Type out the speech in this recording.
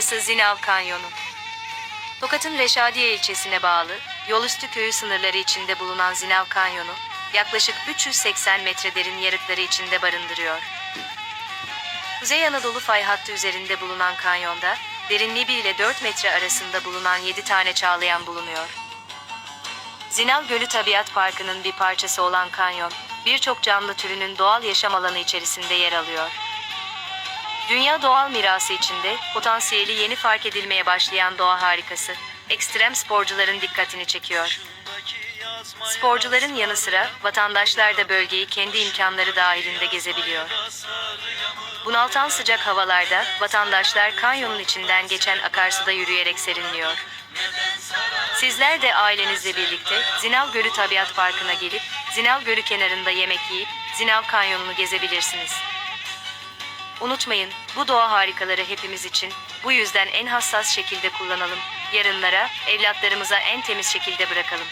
Burası Zinav Kanyonu. Tokat'ın Reşadiye ilçesine bağlı, Yolüstü köyü sınırları içinde bulunan Zinav Kanyonu, yaklaşık 380 metre derin yarıkları içinde barındırıyor. Kuzey Anadolu fay hattı üzerinde bulunan kanyonda, derinliği 1 ile 4 metre arasında bulunan 7 tane çağlayan bulunuyor. Zinav Gölü Tabiat Parkı'nın bir parçası olan kanyon, birçok canlı türünün doğal yaşam alanı içerisinde yer alıyor. Dünya doğal mirası içinde potansiyeli yeni fark edilmeye başlayan doğa harikası, ekstrem sporcuların dikkatini çekiyor. Sporcuların yanı sıra vatandaşlar da bölgeyi kendi imkanları dahilinde gezebiliyor. Bunaltan sıcak havalarda vatandaşlar kanyonun içinden geçen akarsuda yürüyerek serinliyor. Sizler de ailenizle birlikte Zinav Gölü Tabiat Parkı'na gelip Zinav Gölü kenarında yemek yiyip Zinav Kanyonu'nu gezebilirsiniz. Unutmayın, bu doğa harikaları hepimiz için. Bu yüzden en hassas şekilde kullanalım. Yarınlara, evlatlarımıza en temiz şekilde bırakalım.